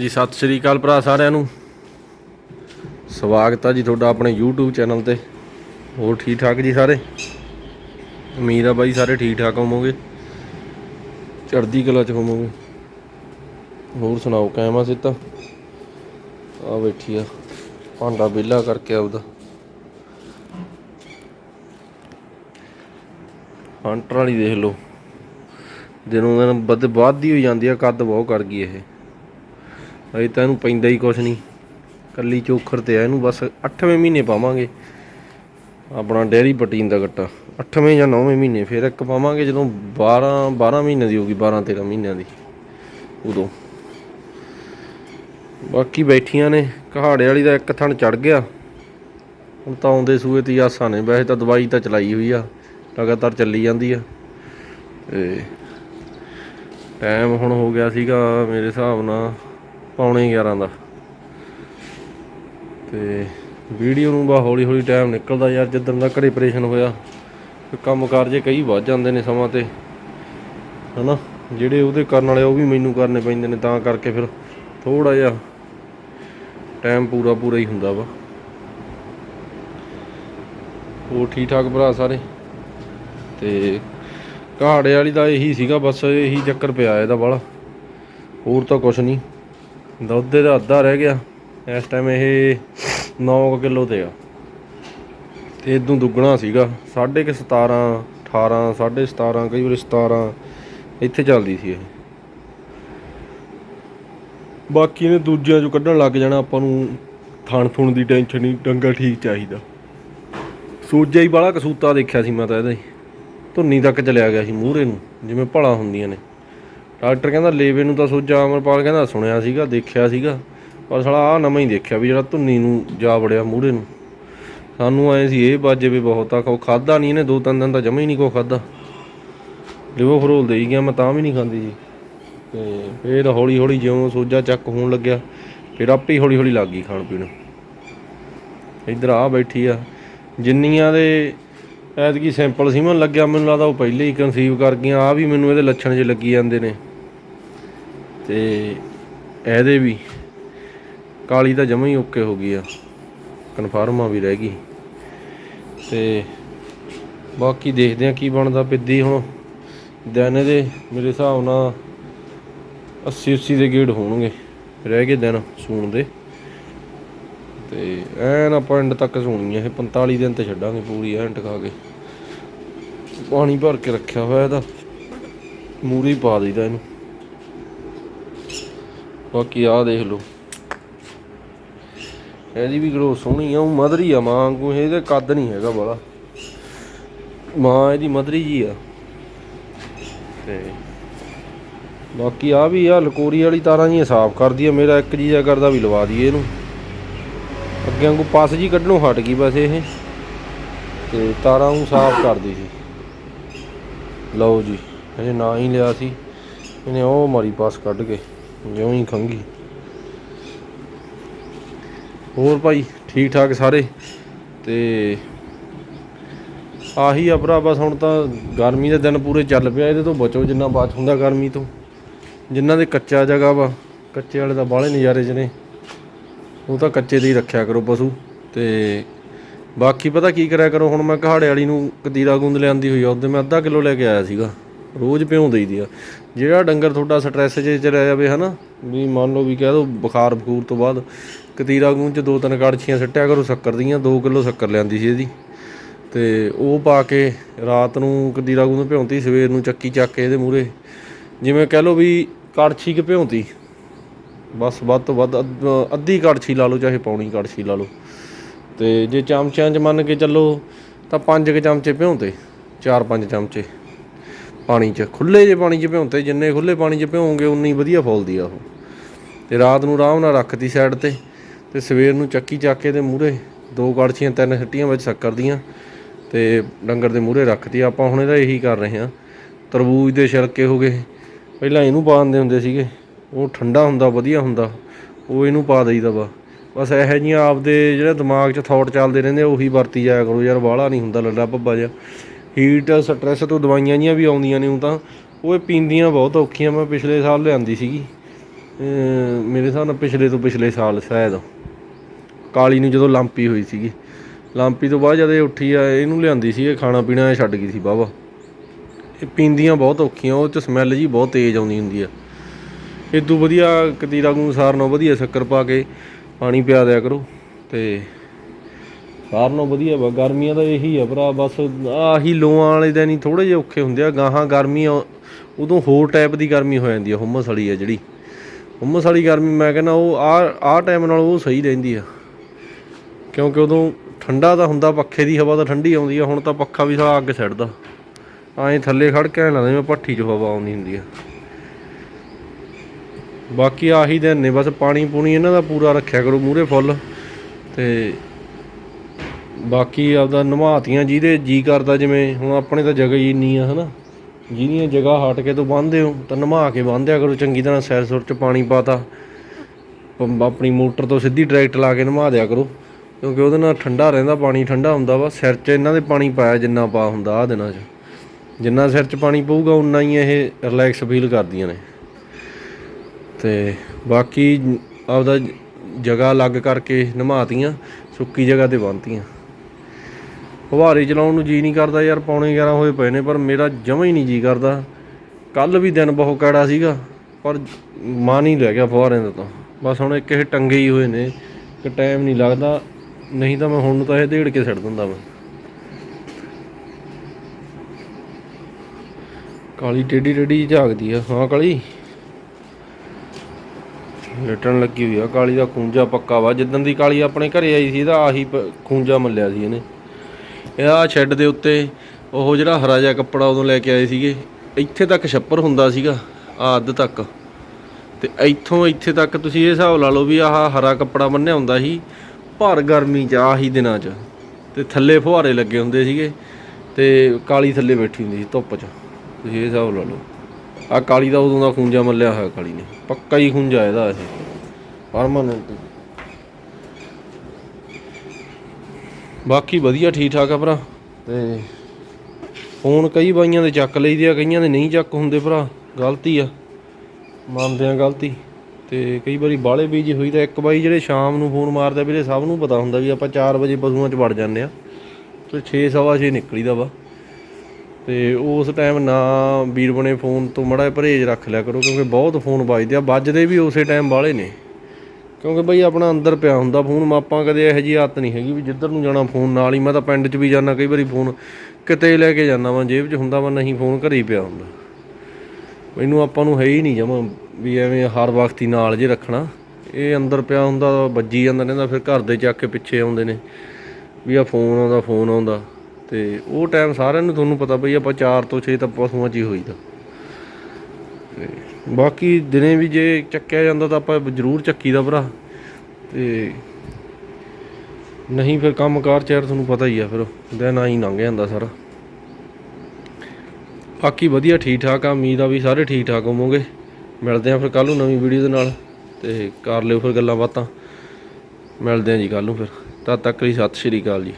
ਹਾਂਜੀ, ਸਤਿ ਸ੍ਰੀ ਅਕਾਲ ਭਰਾ ਸਾਰਿਆਂ ਨੂੰ। ਸਵਾਗਤ ਆ ਜੀ ਤੁਹਾਡਾ ਆਪਣੇ YouTube ਚੈਨਲ ਤੇ। ਹੋਰ ਠੀਕ ਠਾਕ ਜੀ ਸਾਰੇ? ਉਮੀਦ ਆ ਬਾਈ ਸਾਰੇ ਠੀਕ ਠਾਕ ਹੋਵੋਗੇ। ਚੜ੍ਹਦੀ ਕਲਾ ਚ ਹੋਵੋਗੇ। ਹੋਰ ਸੁਣਾਓ ਕੈਮਾ ਸਿੱਤਾ ਆ ਬੈਠੀ ਆ। ਭਾਂਡਾ ਵਿਹਲਾ ਕਰਕੇ ਆਉਦਾ ਹੰਟਰ ਵਾਲੀ ਦੇਖ ਲਓ। ਦਿਨੋਂ ਦਿਨ ਵੱਧ ਵੱਧਦੀ ਹੋਈ ਜਾਂਦੀ ਆ, ਕੱਦ ਬਹੁਤ ਕਰ ਗਈ ਇਹ। ਅਜੇ ਤਾਂ ਇਹਨੂੰ ਪੈਂਦਾ ਹੀ ਕੁਛ ਨਹੀਂ। ਕੱਲੀ ਚੋਖਰ ਤੇ ਆ, ਇਹਨੂੰ ਬਸ 8ਵੇਂ ਮਹੀਨੇ ਪਾਵਾਂਗੇ। ਆਪਣਾ ਡੇਰੀ ਪਟੀਨ ਦਾ ਗੱਟਾ 8ਵੇਂ ਜਾਂ 9ਵੇਂ ਮਹੀਨੇ, ਫਿਰ ਇੱਕ ਪਾਵਾਂਗੇ ਜਦੋਂ 12 12 ਮਹੀਨੇ ਦੀ ਹੋਊਗੀ 12 13 ਮਹੀਨਿਆਂ ਦੀ, ਉਦੋਂ। ਬਾਕੀ ਬੈਠੀਆਂ ਨੇ, ਕਹਾੜੇ ਵਾਲੀ ਦਾ ਇੱਕ ਥਣ ਚੜ ਗਿਆ। ਹੁਣ ਤਾਂ ਆਉਂਦੇ ਸੂਏ ਤੇ ਹੀ ਆਸਾਂ ਨੇ, ਵੈਸੇ ਤਾਂ ਦਵਾਈ ਤਾਂ ਚਲਾਈ ਹੋਈ ਆ, ਲਗਾਤਾਰ ਚੱਲੀ ਜਾਂਦੀ ਆ। ਤੇ ਟਾਈਮ ਹੁਣ ਹੋ ਗਿਆ ਸੀਗਾ ਮੇਰੇ ਹਿਸਾਬ ਨਾਲ ਪੌਣੇ 11 ਦਾ। ਤੇ ਵੀਡੀਓ ਨੂੰ ਬਾ ਹੌਲੀ ਹੌਲੀ ਟਾਈਮ ਨਿਕਲਦਾ ਯਾਰ, ਜਿੱਦਣ ਦਾ ਘਰੇ ਆਪਰੇਸ਼ਨ ਹੋਇਆ ਕੰਮ ਕਾਰ ਕਈ ਵੱਧ ਜਾਂਦੇ ਨੇ ਸਮਾਂ ਤੇ, ਹਨਾ? ਜਿਹੜੇ ਉਹਦੇ ਕਰਨ ਵਾਲੇ ਉਹ ਵੀ ਮੈਨੂੰ ਕਰਨੇ ਪੈਂਦੇ ਨੇ, ਤਾਂ ਕਰਕੇ ਫਿਰ ਥੋੜਾ ਜਿਹਾ ਟਾਈਮ ਪੂਰਾ ਪੂਰਾ ਹੀ ਹੁੰਦਾ ਵਾ। ਹੋਰ ਠੀਕ ਠਾਕ ਭਰਾ ਸਾਰੇ? ਤੇ ਘਾੜੇ ਵਾਲੀ ਦਾ ਇਹੀ ਸੀਗਾ, ਬਸ ਇਹੀ ਚੱਕਰ ਪਿਆ ਇਹਦਾ ਵਾਲਾ। ਹੋਰ ਤਾਂ ਕੁਛ ਨਹੀਂ। ਦੁੱਧ ਦਾ ਅੱਧਾ ਰਹਿ ਗਿਆ। ਇਸ ਟਾਈਮ ਇਹ 9 ਕਿਲੋ ਤੇ ਆ। ਤੇ ਇਦੋਂ ਦੁੱਗਣਾ ਸੀਗਾ। ਸਾਢੇ ਕਿ 17 18 ਸਾਢੇ 17 ਕਈ ਵਾਰੀ 17 ਇੱਥੇ ਚੱਲਦੀ ਸੀ ਇਹ। ਬਾਕੀ ਇਹਨੇ ਦੂਜਿਆਂ ਚੋਂ ਕੱਢਣ ਲੱਗ ਜਾਣਾ। ਆਪਾਂ ਨੂੰ ਥਣ ਥੁਣ ਦੀ ਟੈਨਸ਼ਨ ਨਹੀਂ ਡੰਗਾ ਠੀਕ ਚਾਹੀਦਾ। ਸੋਜਾ ਹੀ ਬਾਲਾ ਕਸੂਤਾ ਦੇਖਿਆ ਸੀ ਮੈਂ ਤਾਂ ਇਹਦਾ ਹੀ। ਧੁੰਨੀ ਤੱਕ ਚਲਿਆ ਗਿਆ ਸੀ ਮੂਹਰੇ ਨੂੰ, ਜਿਵੇਂ ਭਲਾ ਹੁੰਦੀਆਂ ਨੇ। ਡਾਕਟਰ ਕਹਿੰਦਾ ਲੇਵੇ ਨੂੰ ਤਾਂ ਸੋਜਾ ਅਮਰਪਾਲ ਕਹਿੰਦਾ ਸੁਣਿਆ ਸੀਗਾ, ਦੇਖਿਆ ਸੀਗਾ। ਪਰ ਸਾਲਾ ਆ ਨਵਾਂ ਹੀ ਦੇਖਿਆ ਵੀ ਜਿਹੜਾ ਧੁੰਨੀ ਨੂੰ ਜਾ ਵੜਿਆ ਮੂਹਰੇ ਨੂੰ। ਸਾਨੂੰ ਆਏ ਸੀ, ਇਹ ਬਾਜੇ ਵੀ ਬਹੁਤ ਆ ਉਹ ਖਾਦਾ ਨਹੀਂ ਇਹਨੇ, ਦੋ ਤਿੰਨ ਦਿਨ ਤਾਂ ਜਮਾ ਹੀ ਨਹੀਂ ਕੋ ਖਾਦਾ। ਲਿਵੋ ਫਰੋਲ ਦੇਈ ਗਿਆ, ਮੈਂ ਤਾਂ ਵੀ ਨਹੀਂ ਖਾਂਦੀ ਜੀ। ਤੇ ਫਿਰ ਹੌਲੀ ਹੌਲੀ ਜਿਉਂ ਸੋਜਾ ਚੱਕ ਹੋਣ ਲੱਗਿਆ, ਫਿਰ ਆਪੇ ਹੀ ਹੌਲੀ ਹੌਲੀ ਲੱਗ ਗਈ ਖਾਣ ਪੀਣ। ਇੱਧਰ ਆ ਬੈਠੀ ਆ, ਜਿੰਨੀਆਂ ਦੇ ਐਤਕੀ ਸੈਂਪਲ ਸੀ ਮੈਨੂੰ ਲੱਗਿਆ, ਮੈਨੂੰ ਲੱਗਦਾ ਉਹ ਪਹਿਲੇ ਹੀ ਕਨਸੀਵ ਕਰ ਗਈਆਂ ਆ ਵੀ ਮੈਨੂੰ ਇਹਦੇ ਲੱਛਣ ਜੇ ਲੱਗੀ ਜਾਂਦੇ ਨੇ। ਤੇ ਇਹਦੇ ਵੀ ਕਾਲੀ ਤਾਂ ਜਮਾ ਹੀ ਓਕੇ ਹੋ ਗਈ ਆ। ਕਨਫਰਮ ਆ ਵੀ ਰਹਿ ਗਈ। ਤੇ ਬਾਕੀ ਦੇਖਦੇ ਆ ਕੀ ਬਣਦਾ। ਪਿੱਦੀ ਹੁਣ ਦਿਨ ਇਹਦੇ ਮੇਰੇ ਹਿਸਾਬ ਨਾਲ 80 80 ਦੇ ਗੇੜ ਹੋਣਗੇ। ਰਹਿ ਗਏ ਦਿਨ ਸੂਣ ਦੇ। ਤੇ ਐਨ ਆਪਾਂ ਐਂਡ ਤੱਕ ਸੂਣੀ ਇਹ 45 ਦਿਨ ਤੇ ਛੱਡਾਂਗੇ ਪੂਰੀ ਐਨ ਟਕਾ ਕੇ। ਪਾਣੀ ਭਰ ਕੇ ਰੱਖਿਆ ਹੋਇਆ ਇਹਦਾ। ਮੂਰੀ ਪਾ ਦਈਦਾ ਇਹਨੂੰ। ਬਾਕੀ ਆਹ ਦੇਖ ਲਓ। ਇਹਦੀ ਵੀ ਗਰੋ ਸੋਹਣੀ ਆ, ਉਹ ਮਦਰੀ ਆ ਮਾਂ ਵਾਂਗੂ, ਇਹਦੇ ਕੱਦ ਨਹੀਂ ਹੈਗਾ ਬਾਲਾ ਮਾਂ ਇਹਦੀ ਮਦਰੀ ਜੀ ਆ। ਤੇ ਬਾਕੀ ਆ ਵੀ ਆ, ਲਕੋਰੀ ਵਾਲੀ ਤਾਰਾਂ ਜੀ ਸਾਫ਼ ਕਰਦੀ ਆ, ਮੇਰਾ ਇੱਕ ਜੀਆ ਕਰਦਾ ਵੀ ਲਵਾ ਦਈਏ ਇਹਨੂੰ। ਅੱਗੇ ਵਾਂਗੂ ਪਾਸ ਜੀ ਕੱਢਣੋਂ ਹਟ ਗਈ ਬਸ ਇਹ। ਤੇ ਤਾਰਾਂ ਨੂੰ ਸਾਫ਼ ਕਰਦੀ ਸੀ। ਲਓ ਜੀ ਇਹਨੇ ਨਾ ਹੀ ਲਿਆ ਸੀ। ਇਹਨੇ ਉਹ ਮਾਰੀ ਪਸ ਕੱਢ ਕੇ। ਜਿਉਂ ਹੀ ਖੰਗੀ। ਹੋਰ ਭਾਈ ਠੀਕ ਠਾਕ ਸਾਰੇ? ਤੇ ਆਹੀ ਆ ਭਰਾ, ਬਸ ਹੁਣ ਤਾਂ ਗਰਮੀ ਦੇ ਦਿਨ ਪੂਰੇ ਚੱਲ ਪਿਆ, ਇਹਦੇ ਤੋਂ ਬਚੋ ਜਿੰਨਾ ਬਚ ਹੁੰਦਾ ਗਰਮੀ ਤੋਂ। ਜਿਨ੍ਹਾਂ ਦੇ ਕੱਚਾ ਜਗ੍ਹਾ ਵਾ, ਕੱਚੇ ਵਾਲੇ ਤਾਂ ਬਾਹਲੇ ਨਜ਼ਾਰੇ 'ਚ ਨੇ ਉਹ ਤਾਂ ਕੱਚੇ ਦੇ ਹੀ ਰੱਖਿਆ ਕਰੋ ਪਸ਼ੂ, ਤੇ ਬਾਕੀ ਪਤਾ ਕੀ ਕਰਿਆ ਕਰੋ, ਹੁਣ ਮੈਂ ਕਹਾੜੇ ਵਾਲੀ ਨੂੰ ਕਤੀਰਾ ਗੁੰਦ ਲਿਆਂਦੀ ਹੋਈ ਆ, ਉਹਦੇ ਮੈਂ ਅੱਧਾ ਕਿਲੋ ਲੈ ਕੇ ਆਇਆ ਸੀਗਾ। ਰੋਜ਼ ਭਿਉਂ ਦੇਈਦੀ ਆ। ਜਿਹੜਾ ਡੰਗਰ ਤੁਹਾਡਾ ਸਟ੍ਰੈਸ 'ਚ ਚ ਰਹਿ ਜਾਵੇ ਹਨਾ, ਵੀ ਮੰਨ ਲਓ ਵੀ ਕਹਿ ਦੋ ਬੁਖਾਰ ਬਖੂਰ ਤੋਂ ਬਾਅਦ, ਕਤੀਰਾ ਗੂੰਦ 'ਚ ਦੋ ਤਿੰਨ ਕੜਛੀਆਂ ਸੱਟਿਆ ਕਰੋ ਸ਼ੱਕਰ ਦੀਆਂ 2 ਕਿਲੋ ਸ਼ੱਕਰ ਲਿਆਂਦੀ ਸੀ ਇਹਦੀ। ਤੇ ਉਹ ਪਾ ਕੇ ਰਾਤ ਨੂੰ ਕਤੀਰਾ ਗੂੰਦ ਭਿਉਂਤੀ ਸਵੇਰ ਨੂੰ ਚੱਕੀ ਚੱਕ ਕੇ ਇਹਦੇ ਮੂਰੇ ਜਿਵੇਂ ਕਹਿ ਲਓ ਵੀ ਕੜਛੀ ਕਿ ਭਿਉਂਤੀ ਬਸ ਵੱਧ ਤੋਂ ਵੱਧ ਅੱਧ- ਅੱਧੀ ਕੜਛੀ ਲਾ ਲਓ, ਚਾਹੇ ਪੌਣੀ ਕੜਛੀ ਲਾ ਲਓ। ਤੇ ਜੇ ਚਮਚਿਆਂ 'ਚ ਮੰਨ ਕੇ ਚੱਲੋ ਤਾਂ ਪੰਜ ਕੁ ਚਮਚੇ ਭਿਉਂਤੇ ਚਾਰ ਪੰਜ ਚਮਚੇ। ਪਾਣੀ 'ਚ ਖੁੱਲੇ ਜੇ ਪਾਣੀ 'ਚ ਭਿਉਂਤੇ ਜਿੰਨੇ ਖੁੱਲੇ ਪਾਣੀ 'ਚ ਭਿਉਂਗੇ ਉਨੀ ਵਧੀਆ ਫੁੱਲਦੀ ਆ ਉਹ। ਤੇ ਰਾਤ ਨੂੰ ਆਰਾਮ ਨਾਲ ਰੱਖਤੀ ਸਾਈਡ ਤੇ ਤੇ ਸਵੇਰ ਨੂੰ ਚੱਕੀ ਚੱਕ ਕੇ ਦੇ ਮੂਹਰੇ ਦੋ ਕੜਛੀਆਂ ਤਿੰਨ ਛੱਟੀਆਂ ਵਿੱਚ ਸ਼ੱਕਰ ਦੀਆਂ ਤੇ ਡੰਗਰ ਦੇ ਮੂਹਰੇ ਰੱਖਤੀ। ਆਪਾਂ ਹੁਣ ਇਹਦਾ ਇਹੀ ਕਰ ਰਹੇ ਹਾਂ। ਤਰਬੂਜ ਦੇ ਛਿਲਕੇ ਹੋ ਗਏ। ਪਹਿਲਾਂ ਇਹਨੂੰ ਪਾ ਦਿੰਦੇ ਹੁੰਦੇ ਸੀਗੇ। ਉਹ ਠੰਡਾ ਹੁੰਦਾ ਵਧੀਆ ਹੁੰਦਾ। ਉਹ ਇਹਨੂੰ ਪਾ ਦਈਦਾ ਵਾ। ਬਸ ਇਹੋ ਜਿਹੀਆਂ ਆਪਦੇ ਜਿਹੜੇ ਦਿਮਾਗ 'ਚ ਥੌਟ ਚੱਲਦੇ ਰਹਿੰਦੇ ਆ, ਉਹੀ ਵਰਤੀ ਜਾਇਆ ਕਰੋ। ਯਾਰ ਬਾਹਲਾ ਨਹੀਂ ਹੁੰਦਾ ਲੱਲਾ ਭੱਬਾ ਜਿਹਾ। ਹੀਟ ਸਟ੍ਰੈਸ ਤੋਂ ਦਵਾਈਆਂ ਜੀਆਂ ਵੀ ਆਉਂਦੀਆਂ ਨੇ, ਉਹ ਤਾਂ ਉਹ ਇਹ ਪੀਂਦੀਆਂ ਬਹੁਤ ਔਖੀਆਂ, ਮੈਂ ਪਿਛਲੇ ਸਾਲ ਲਿਆਂਦੀ ਸੀਗੀ। ਮੇਰੇ ਹਿਸਾਬ ਨਾਲ ਪਿਛਲੇ ਤੋਂ ਪਿਛਲੇ ਸਾਲ ਸ਼ਾਇਦ। ਕਾਲੀ ਨੂੰ ਜਦੋਂ ਲਾਂਪੀ ਹੋਈ ਸੀਗੀ। ਲਾਂਪੀ ਤੋਂ ਬਾਅਦ ਜਦ ਇਹ ਉੱਠੀ ਆ, ਇਹਨੂੰ ਲਿਆਂਦੀ ਸੀ, ਇਹ ਖਾਣਾ ਪੀਣਾ ਇਹ ਛੱਡ ਗਈ ਸੀ ਬਾਵਾ ਇਹ ਪੀਂਦੀਆਂ ਬਹੁਤ ਔਖੀਆਂ, ਉਹ ਚ ਸਮੈਲ ਜੀ ਬਹੁਤ ਤੇਜ਼ ਆਉਂਦੀ ਹੁੰਦੀ ਆ। ਇਦੋਂ ਵਧੀਆ ਕਤੀਰਾ ਨੂੰ ਸਾਰ ਨਾਲੋਂ ਵਧੀਆ ਸ਼ੱਕਰ ਪਾ ਕੇ ਪਾਣੀ ਪਿਆ ਦਿਆ ਕਰੋ, ਤੇ ਸਾਰ ਨਾਲੋਂ ਵਧੀਆ ਵਾ, ਗਰਮੀਆਂ ਦਾ ਇਹੀ ਆ ਭਰਾ, ਬਸ ਆਹੀ ਲੋਆਂ ਵਾਲੇ ਦਿਨ ਹੀ ਥੋੜੇ ਜਿਹੇ ਔਖੇ ਹੁੰਦੇ ਆ, ਗਾਹਾਂ ਗਰਮੀ ਉਦੋਂ ਹੋਰ ਟਾਈਪ ਦੀ ਗਰਮੀ ਹੋ ਜਾਂਦੀ ਆ, ਹੁਮਸ ਵਾਲੀ ਆ ਜਿਹੜੀ। ਹੁਮਸ ਵਾਲੀ ਗਰਮੀ ਮੈਂ ਕਹਿੰਦਾ ਉਹ ਆ ਆ ਟਾਈਮ ਨਾਲ ਉਹ ਸਹੀ ਰਹਿੰਦੀ ਆ। ਕਿਉਂਕਿ ਉਦੋਂ ਠੰਡਾ ਤਾਂ ਹੁੰਦਾ, ਪੱਖੇ ਦੀ ਹਵਾ ਤਾਂ ਠੰਡੀ ਆਉਂਦੀ ਆ, ਹੁਣ ਤਾਂ ਪੱਖਾ ਵੀ ਸਾਲਾ ਅੱਗ ਛੱਡਦਾ। ਐਂ ਥੱਲੇ ਖੜ ਕੇ ਐਂ ਲੱਗਦਾ ਜਿਵੇਂ ਭੱਠੀ 'ਚ ਹਵਾ ਆਉਂਦੀ ਹੁੰਦੀ ਆ। ਬਾਕੀ ਆਹੀ ਦਿਨ ਨੇ, ਬਸ ਪਾਣੀ ਪੂਣੀ ਇਹਨਾਂ ਦਾ ਪੂਰਾ ਰੱਖਿਆ ਕਰੋ ਮੂਰੇ ਫੁੱਲ ਤੇ ਬਾਕੀ ਆਪਦਾ ਨਮਾਤੀਆਂ ਜਿਹਦੇ ਜੀ ਕਰਦਾ ਜਿਵੇਂ ਹੁਣ ਆਪਣੇ ਤਾਂ ਜਗ੍ਹਾ ਹੀ ਇੰਨੀ ਆ, ਹਨਾ? ਜਿਹਦੀਆਂ ਜਗ੍ਹਾ ਹਟ ਕੇ ਤੋਂ ਬੰਨਦੇ ਹੋ ਤਾਂ ਨਿਭਾ ਕੇ ਬੰਨ੍ਹਿਆ ਕਰੋ, ਚੰਗੀ ਤਰ੍ਹਾਂ ਸੈਰ ਸੁਰ ਚ ਪਾਣੀ ਪਾਤਾ। ਪ- ਆਪਣੀ ਮੋਟਰ ਤੋਂ ਸਿੱਧੀ ਡਾਇਰੈਕਟ ਲਾ ਕੇ ਨਮਾ ਦਿਆ ਕਰੋ। ਕਿਉਂਕਿ ਉਹਦੇ ਨਾਲ ਠੰਡਾ ਰਹਿੰਦਾ, ਪਾਣੀ ਠੰਡਾ ਹੁੰਦਾ ਵਾ, ਸਿਰ 'ਚ ਇਹਨਾਂ ਦੇ ਪਾਣੀ ਪਾਇਆ ਜਿੰਨਾ ਪਾ ਹੁੰਦਾ ਆ ਦਿਨਾਂ 'ਚ। ਜਿੰਨਾ ਸਿਰ 'ਚ ਪਾਣੀ ਪਊਗਾ, ਉਨਾ ਹੀ ਇਹ ਰਿਲੈਕਸ ਫੀਲ ਕਰਦੀਆਂ ਨੇ। ਤੇ ਬਾਕੀ ਆਪਦਾ ਜਗ੍ਹਾ ਅਲੱਗ ਕਰਕੇ ਨਿਭਾਤੀਆਂ ਸੁੱਕੀ ਜਗ੍ਹਾ ਤੇ ਬੰਨਤੀਆਂ ਫੁਹਾਰੇ ਚਲਾਉਣ ਨੂੰ ਜੀ ਨਹੀਂ ਕਰਦਾ ਯਾਰ, ਪੌਣੇ 11 ਹੋਏ ਪਏ ਨੇ, ਪਰ ਮੇਰਾ ਜਮਾ ਹੀ ਨਹੀਂ ਜੀ ਕਰਦਾ। ਕੱਲ ਵੀ ਦਿਨ ਬਹੁਤ ਕੜਾ ਸੀਗਾ, ਪਰ ਮਨ ਹੀ ਰਹਿ ਗਿਆ ਫੁਹਾਰਿਆਂ ਦਾ ਤਾਂ। ਬਸ ਹੁਣ ਇੱਕ ਇਹ ਟੰਗੇ ਹੀ ਹੋਏ ਨੇ ਕਿ ਟਾਈਮ ਨਹੀਂ ਲੱਗਦਾ, ਨਹੀਂ ਤਾਂ ਮੈਂ ਹੁਣ ਨੂੰ ਤਾਂ ਇਹ ਢੇੜ ਕੇ ਛੱਡ ਦਿੰਦਾ ਮੈਂ ਕਾਲੀ ਟੇਢੀ ਟੇਢੀ ਝਾਕਦੀ ਆ। ਹਾਂ ਕਾਲੀ? ਲਟਣ ਲੱਗੀ ਹੋਈ ਆ। ਕਾਲੀ ਦਾ ਖੂੰਜਾ ਪੱਕਾ ਵਾ। ਜਿੱਦਣ ਦੀ ਕਾਲੀ ਆਪਣੇ ਘਰੇ ਆਈ ਸੀ, ਇਹਦਾ ਆਹੀ ਖੂੰਜਾ ਮੱਲਿਆ ਸੀ ਇਹਨੇ। ਇਹ ਸ਼ੈੱਡ ਦੇ ਉੱਤੇ ਉਹ ਜਿਹੜਾ ਹਰਾ ਜਿਹਾ ਕੱਪੜਾ ਉਦੋਂ ਲੈ ਕੇ ਆਏ ਸੀਗੇ, ਇੱਥੇ ਤੱਕ ਛੱਪਰ ਹੁੰਦਾ ਸੀਗਾ, ਆਹ ਅੱਧ ਤੱਕ। ਤੇ ਇੱਥੋਂ ਇੱਥੇ ਤੱਕ ਤੁਸੀਂ ਇਹ ਹਿਸਾਬ ਲਾ ਲਓ ਵੀ ਆਹ ਹਰਾ ਕੱਪੜਾ ਬੰਨਿਆ ਹੁੰਦਾ ਸੀ, ਭਰ ਗਰਮੀ ਚ, ਆਹੀ ਦਿਨਾਂ ਚ। ਤੇ ਥੱਲੇ ਫੁਹਾਰੇ ਲੱਗੇ ਹੁੰਦੇ ਸੀਗੇ, ਤੇ ਕਾਲੀ ਥੱਲੇ ਬੈਠੀ ਹੁੰਦੀ ਸੀ, ਧੁੱਪ ਚ। ਤੁਸੀਂ ਇਹ ਹਿਸਾਬ ਲਾ ਲਓ। ਆ ਕਾਲੀ ਦਾ ਉਦੋਂ ਦਾ ਖੂੰਜਾ ਮੱਲਿਆ ਹੋਇਆ ਕਾਲੀ ਨੇ, ਪੱਕਾ ਹੀ ਖੂੰਜਾ ਇਹਦਾ ਇਹ। ਪਰਮਾਨੈਂਟ। ਬਾਕੀ ਵਧੀਆ ਠੀਕ ਠਾਕ ਆ ਭਰਾ। ਤੇ ਫੋਨ ਕਈ ਬਾਈਆਂ ਦੇ ਚੱਕ ਲਈਦੇ ਆ, ਕਈਆਂ ਦੇ ਨਹੀਂ ਚੱਕ ਹੁੰਦੇ ਭਰਾ। ਗਲਤੀ ਆ। ਮੰਨਦੇ ਆ ਗਲਤੀ। ਤੇ ਕਈ ਵਾਰੀ ਬਾਲੇ ਬੀਜੀ ਹੋਈ ਤਾਂ ਇੱਕ ਬਾਈ ਜਿਹੜੇ ਸ਼ਾਮ ਨੂੰ ਫੋਨ ਮਾਰਦਾ ਵੀਰੇ ਸਭ ਨੂੰ ਪਤਾ ਹੁੰਦਾ ਵੀ ਆਪਾਂ 4 ਵਜੇ ਪਸ਼ੂਆਂ 'ਚ ਵੜ ਜਾਂਦੇ ਆ। ਤੇ 6 ਸਵਾ 6 ਨਿਕਲੀਦਾ ਵਾ। ਤੇ ਉਸ ਟਾਈਮ ਨਾ ਵੀਰ ਬਣੇ ਫੋਨ ਤੋਂ ਮੜਾ ਪਰਹੇਜ ਰੱਖ ਲਿਆ ਕਰੋ, ਕਿਉਂਕਿ ਬਹੁਤ ਫੋਨ ਵੱਜਦੇ ਆ। ਵੱਜਦੇ ਵੀ ਉਸੇ ਟਾਈਮ ਵਾਲੇ ਨੇ। ਕਿਉਂਕਿ ਬਈ ਆਪਣਾ ਅੰਦਰ ਪਿਆ ਹੁੰਦਾ ਫੋਨ ਆਪਾਂ ਕਦੇ ਇਹੋ ਜਿਹੀ ਆਦਤ ਨਹੀਂ ਹੈਗੀ ਵੀ ਜਿੱਧਰ ਨੂੰ ਜਾਣਾ ਫੋਨ ਨਾਲ ਹੀ। ਮੈਂ ਤਾਂ ਪਿੰਡ 'ਚ ਵੀ ਜਾਣਾ ਕਈ ਵਾਰੀ ਫੋਨ ਕਿਤੇ ਲੈ ਕੇ ਜਾਂਦਾ ਵਾਂ, ਜੇਬ 'ਚ ਹੁੰਦਾ ਵਾ, ਨਹੀਂ ਫੋਨ ਘਰੇ ਹੀ ਪਿਆ ਹੁੰਦਾ। ਮੈਨੂੰ ਆਪਾਂ ਨੂੰ ਹੈ ਹੀ ਨਹੀਂ ਜਮਾ ਵੀ ਐਵੇਂ ਹਰ ਵਕਤ ਹੀ ਨਾਲ ਜੇ ਰੱਖਣਾ। ਇਹ ਅੰਦਰ ਪਿਆ ਹੁੰਦਾ, ਵੱਜੀ ਜਾਂਦਾ ਰਹਿੰਦਾ ਫਿਰ ਘਰ ਦੇ ਚੱਕ ਕੇ ਪਿੱਛੇ ਆਉਂਦੇ ਨੇ ਵੀ ਆ ਫੋਨ ਆਉਂਦਾ ਫੋਨ ਆਉਂਦਾ। ਤੇ ਉਹ ਟਾਈਮ ਸਾਰਿਆਂ ਨੂੰ ਤੁਹਾਨੂੰ ਪਤਾ ਬਈ ਆਪਾਂ 4 ਤੋਂ 6 ਤਾਂ ਪਸ਼ੂਆਂ 'ਚ ਹੀ ਹੋਈਦਾ। ਤੇ ਬਾਕੀ ਦਿਨੇ ਵੀ ਜੇ ਚੱਕਿਆ ਜਾਂਦਾ ਤਾਂ ਆਪਾਂ ਜ਼ਰੂਰ ਚੱਕੀ ਦਾ ਭਰਾ। ਤੇ ਨਹੀਂ ਫਿਰ ਕੰਮਕਾਰ ਚਿਰ ਤੁਹਾਨੂੰ ਪਤਾ ਹੀ ਆ ਫਿਰ, ਦਿਨ ਆਈ ਲੰਘ ਜਾਂਦਾ ਸਾਰਾ। ਬਾਕੀ ਵਧੀਆ ਠੀਕ ਠਾਕ ਆ, ਉਮੀਦ ਆ ਵੀ ਸਾਰੇ ਠੀਕ ਠਾਕ ਹੋਵੋਗੇ। ਮਿਲਦੇ ਆ ਫਿਰ ਕੱਲ ਨੂੰ ਨਵੀਂ ਵੀਡੀਓ ਦੇ ਨਾਲ, ਤੇ ਕਰ ਲਿਓ ਫਿਰ ਗੱਲਾਂ ਬਾਤਾਂ। ਮਿਲਦੇ ਆ ਜੀ ਕੱਲ ਨੂੰ ਫਿਰ। ਤਦ ਤੱਕ ਲਈ ਸਤਿ ਸ਼੍ਰੀ ਅਕਾਲ ਜੀ।